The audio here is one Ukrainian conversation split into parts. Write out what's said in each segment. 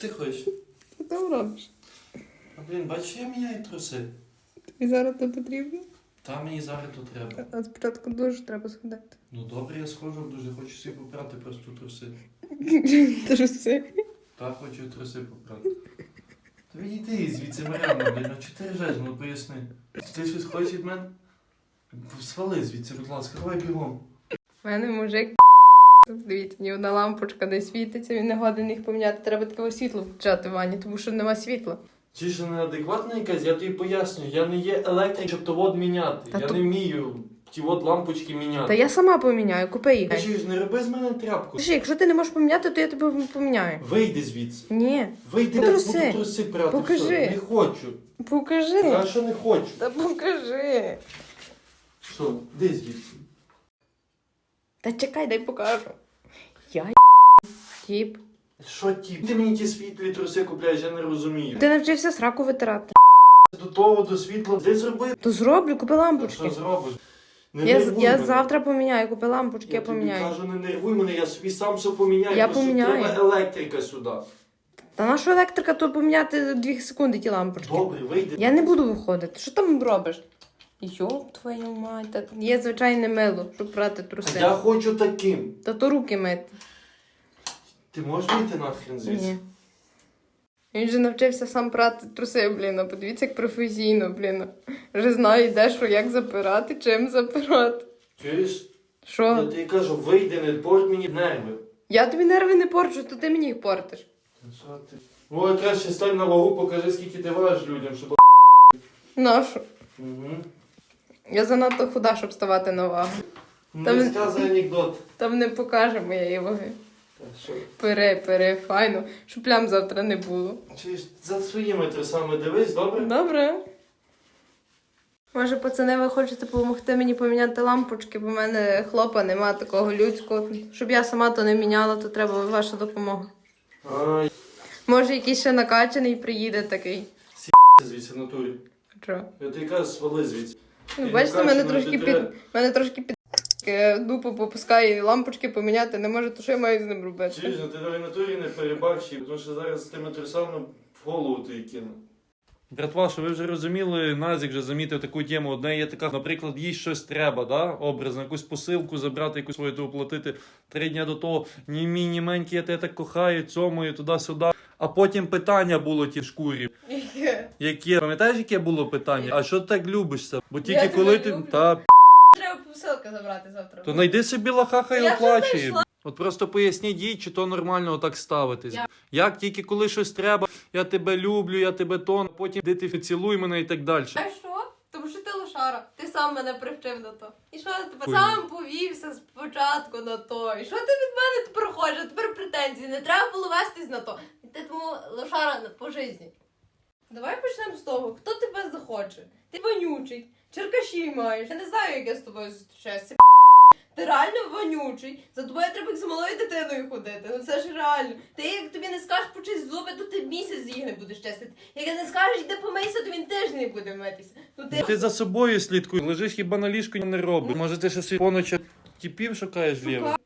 Що ти хочеш? Що ти робиш? А блін, бачиш, я міняю труси. І зараз то потрібно? Та мені зараз тут треба. А спочатку дуже треба сходити. Ну добре, я схожу, дуже хочу собі попрати просто труси. Труси. Та хочу труси попрати. Та відійди звідси Мар'яна, блін, а чого ти режеш, ну поясни. Ти щось хочеш від мене? Свали звідси, будь ласка, давай бігом. У мене мужик. Дивіться, ні одна лампочка не світиться, він не годен їх поміняти. Треба таке світло включати в ванні, тому що нема світла. Чи ж неадекватна якась, я тобі пояснюю, я не є електрик, щоб товод міняти. Та я то- не вмію ті от лампочки міняти. Та я сама поміняю, купи їх. Ти ж не роби з мене тряпку. Слушай, якщо ти не можеш поміняти, то я тебе поміняю. Вийди звідси. Ні, Вийди, Труси. я буду труси прати. Покажи. Все. Не хочу. покажи. Я що не хочу. Та покажи. Що, де звідси? Та чекай, дай покажу. Я тіп. Що ті? Ти мені ті світлі труси купляєш, я не розумію. Ти навчився сраку витирати. До того, до світла, де зроби? То зроблю, купи Що лампочки. зробиш? Не Я, нервуй я мене. завтра поміняю, купи лампочки, я, Я тобі поміняю. кажу, не нервуй мене, я собі сам все поміняю. Я Просто поміняю. Треба електрика сюди. Та наша електрика то поміняти дві секунди ті лампочки. Добре, вийди. Я не буду виходити. Що там робиш? Йоп, твою мать, та є звичайне мило, щоб прати труси. Я хочу таким. Та то руки мити. Ти можеш вийти нахрен звідси? Ні. Він же навчився сам прати труси, блін. а Подивіться, як професійно, блін. Вже знає, де що, як запирати, чим запирати. Чуєш? Я Що? тобі кажу, вийди, не порт мені нерви. Я тобі нерви не порчу, то ти мені їх портиш. Та Що ти? О, краще стань на вагу, покажи, скільки ти важиш людям, щоб... Нашу. Угу. Я занадто худа, щоб ставати на вагу. Не Та ви- анекдот. Там не покаже моєї ваги. Пере, пере, файно, щоб плям завтра не було. Чуєш, за своїми трусами дивись, добре? Добре. Може, пацани, ви хочете допомогти мені поміняти лампочки, бо в мене хлопа нема такого людського. Щоб я сама то не міняла, то треба ваша допомога. Ай, Може, якийсь ще накачаний приїде такий. звідси натурі. Що? Я тобі кажу, свали звідси. Ну, Ти бачите, мене накачаний, трошки під. Мене трошки під. Е, Дупу попускає і лампочки поміняти не може, то що я маю з ним робити? Ну ти в натурі не перебарщи, тому що зараз з тими трусами в голову тобі кину. Братва, що ви вже розуміли, Назік вже замітив таку тему. Одне є така, наприклад, їй щось треба, да? образно, якусь посилку забрати, якусь свою ту оплатити три дня до того. Ні мій, ні менький, я тебе так кохаю, цьомою, туди-сюди. А потім питання було ті шкурі. Яке? Пам'ятаєш, яке було питання? А що ти так любишся? Бо тільки тебе коли ти. люблю. Та Треба забрати завтра. то знайди собі лахаха і Я вже оплачує. знайшла. От просто поясніть їй, чи то нормально отак ставитись. Я- Як тільки коли щось треба, я тебе люблю, я тебе тон, потім де ти цілуй мене і так далі. А що? Тому що ти лошара, ти сам мене привчив на то. І що ти Ой. сам повівся спочатку на то? І що ти від мене тепер хочеш? Тепер претензії, не треба було вестись на то. Ти тому лошара по житті. Давай почнемо з того, хто тебе захоче. Ти вонючий, черкаші маєш. Я не знаю, як я з тобою зустрічаюся. Ти реально вонючий. За тобою треба як з малою дитиною ходити. Ну це ж реально. Ти як тобі не скажеш почись зуби, то ти місяць їх не будеш чистити. Як не скажеш, йди помийся, то він теж не буде митися. Ну ти, Ти за собою слідкуй, лежиш хіба на ліжку не робиш. Може, ти ще поночі тіпів шукаєш вліво.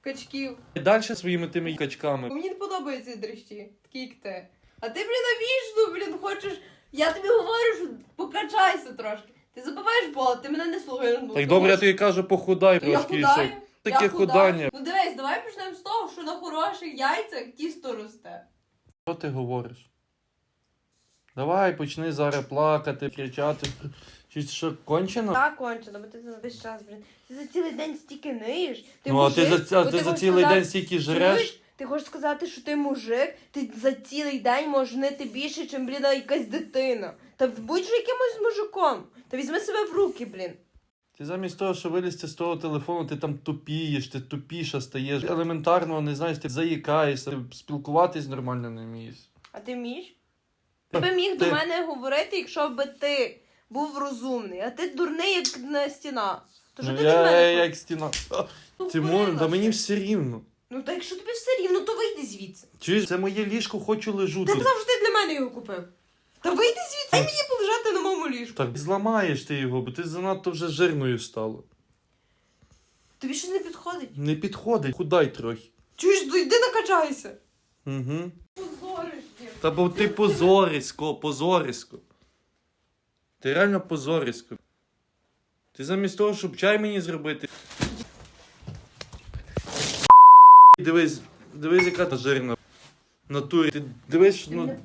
качків. І далі своїми тими качками. Мені не подобаються дрищі, такі як ти. А ти, блін, навіщо, блін, хочеш. Я тобі говорю, що покачайся трошки. Ти забуваєш Бога, ти мене не слухаєш. ну, Так тому добре, я тобі кажу, похудай я трошки і худаю. Таке я худаю. худання. Ну дивись, давай почнемо з того, що на хороших яйцях тісто росте. Що ти говориш? Давай почни зараз плакати, кричати. Чи що кончено? Так, кончено, бо ти за весь час, блін. Ти за цілий день стільки ниєш. Ти ну, а ти мужик, за, а бо ти за цілий сказати- день стільки жреш. Чуєш? Ти хочеш сказати, що ти мужик, ти за цілий день можеш нити більше, ніж, блін, якась дитина. Та будь же якимось мужиком. Та візьми себе в руки, блін. Ти замість того, що вилізти з того телефону, ти там тупієш, ти тупіша стаєш. Елементарно, не знаєш, ти заїкаєшся, ти спілкуватись нормально не вмієш. А ти вмієш? Ти би міг до мене говорити, якщо би ти був розумний, а ти дурний, як на стіна. То що Ну, ти до мене? я, як стіна. Ну, Ти вбила та мені все рівно. Ну та якщо тобі все рівно, то вийди звідси. Чуєш, це моє ліжко, хочу лежу Ти тут. казав, для мене його купив. Та вийди звідси, дай мені полежати на моєму ліжку. Так зламаєш ти його, бо ти занадто вже жирною стала. Тобі щось не підходить. Не підходить, худай трохи. Чуєш, ну йди накачайся. Угу. Позорище. Та бо ти позорисько, позорисько. Ти реально позорисько. Ти замість того, щоб чай мені зробити. Дивись, дивись, яка та жирна. Натурі. Ти дивись, ну.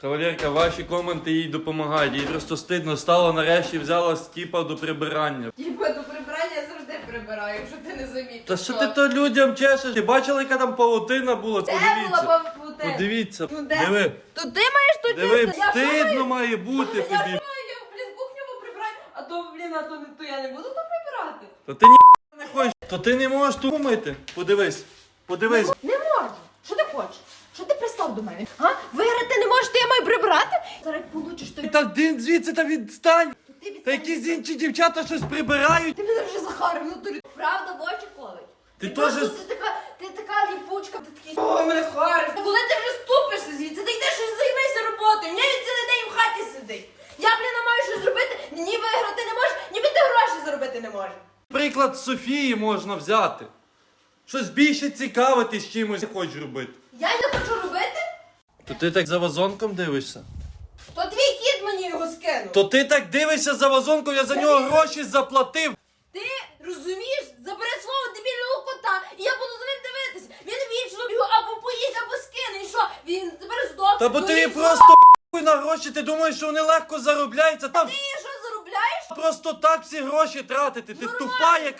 Кавалерка, ваші коменти їй допомагають. Їй просто стидно стало, нарешті взяла стіпа до прибирання. Типа до прибирання я завжди прибираю, якщо ти не замітив. Та що ти то людям чешеш? Ти бачила, яка там павутина була? Де була Подивіться. павутина? Подивіться. Ну, де? Диви. То ти маєш тут Диви, чисто. Я що маю? стидно має бути Я тобі. що маю? Я, блін, кухню поприбираю, а то, блін, а то, не- то я не буду то прибирати. То ти ні не хочеш, то ти не можеш тут мити. Подивись. Подивись. Не можу. Що ти хочеш? Що ти пристав до мене? А? Виграти не можеш, то я маю прибирати? Зараз получиш то. Та ти звідси та відстань. Ти Та якісь інші дівчата щось прибирають. Ти мене вже захарив турі. Правда, в очі колить. Ти просто- теж- Ти така, ти така ліпучка, ти такий. О, мене хариш. Коли ти вже ступишся звідси, ти йдеш і займайся роботою. Мені він цілий день в хаті сидить. Я, блін, маю щось зробити, ні виграти не можеш, ні ти гроші заробити не можеш. Приклад Софії можна взяти. Щось більше цікавитись чимось хочеш робити. Я не хочу робити, То ти так за вазонком дивишся? то твій кіт мені його скинув. То ти так дивишся за вазонком, я за нього гроші заплатив. Ти розумієш? Забери свого дебільного кота, і я буду за ним дивитися. Він вічно його або поїсть, або скине. І що? Він тепер здохне. Та бо Ну ти і просто що? на гроші, ти думаєш, що вони легко заробляються. Там Ти що заробляєш? просто так всі гроші тратити. Ти тупа яка.